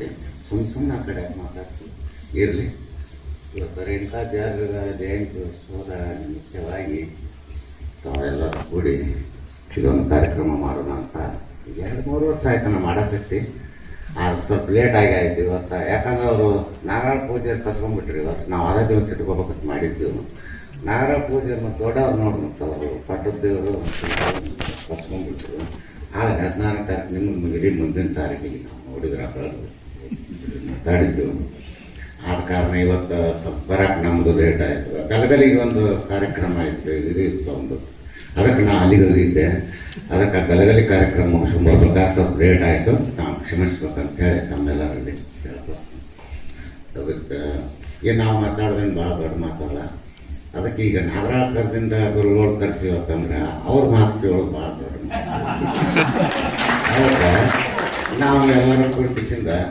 ಮಾತಾಡ್ತೀನಿ ಸುಮ್ಮನೆ ಸುಮ್ಮನೆ ಆ ಕಡೆ ಮಾತಾಡ್ತೀವಿ. ಇರಲಿ. ಇವತ್ತು ಇಂಥ ಜಾಗರ ಜಯಂತಿ ಉತ್ಸವದ ಮುಖ್ಯವಾಗಿ ತಾವೆಲ್ಲರೂ ಕೂಡಿ ಇದೊಂದು ಕಾರ್ಯಕ್ರಮ ಮಾಡೋಣ ಅಂತ ಎರಡು, ಮೂರು ವರ್ಷ ಆಯ್ತು ನಾನು ಮಾಡಕತ್ತಿ. ಅದು ಸ್ವಲ್ಪ ಲೇಟ್ ಆಗಿ ಆಯ್ತು ಇವತ್ತು. ಯಾಕಂದ್ರೆ ಅವರು ನಾರಾಯಣ ಪೂಜೆ ಕಸ್ಕೊಂಡ್ಬಿಟ್ರಿ ಇವತ್ತು. ನಾವು ಅದೇ ದಿವಸ ಇಟ್ಕೋಬೇಕಂತ ಮಾಡಿದ್ದು ನಾರಾಯಣ ಪೂಜೆ ಮತ್ತು ದೊಡ್ಡವ್ರು ನೋಡಿ ಮತ್ತು ಅವರು ಪಟ್ಟದ ದೇವರು ಕಸ್ಕೊಂಡ್ಬಿಟ್ರು ಆಗ ಹದಿನಾರು ತಾರೀಕು, ನಿಮ್ಮ ಇಡೀ ಮುಂದಿನ ತಾರೀಕಿಗೆ ನಾವು ನೋಡಿದ್ರೆ ಮಾತಾಡಿದ್ದು ಆದ ಕಾರಣ ಇವತ್ತು ಸ್ವಲ್ಪ ಬರಕ್ಕೆ ನಮ್ಮದು ಲೇಟ್ ಆಯಿತು. ಗಲಗಲಿಗೆ ಒಂದು ಕಾರ್ಯಕ್ರಮ ಇತ್ತು ಇದು ಇತ್ತು ಒಂದು. ಅದಕ್ಕೆ ನಾ ಅಲ್ಲಿಗೆ ಹೋಗಿದ್ದೆ ಅದಕ್ಕೆ ಆ ಗಲಗಲಿ ಕಾರ್ಯಕ್ರಮ ಮುಗಿಸ್ಕೊಂಡ್ಬರ್ಬೇಕಾದ್ರೆ ಸ್ವಲ್ಪ ಲೇಟ್ ಆಯಿತು. ನಾವು ಕ್ಷಮಿಸ್ಬೇಕಂತ ಹೇಳಿ ತಮ್ಮೆಲ್ಲರಲ್ಲಿ ಹೇಳ್ಬೋದು ಅದಕ್ಕೆ ಏನು ನಾವು ಮಾತಾಡ್ದಂಗೆ ಭಾಳ ದೊಡ್ಡ ಮಾತಲ್ಲ. ಅದಕ್ಕೆ ಈಗ ನಾಗರಾಕರದಿಂದ ಗುರುಗಳು ತರಿಸಿವತ್ತಂದ್ರೆ ಅವ್ರ ಮಾತು ಕೇಳೋದು ಭಾಳ ದೊಡ್ಡ ಮಾತು. ನಾವು ಎಲ್ಲರೂ ಕುರ್ತಿಸಿಂದ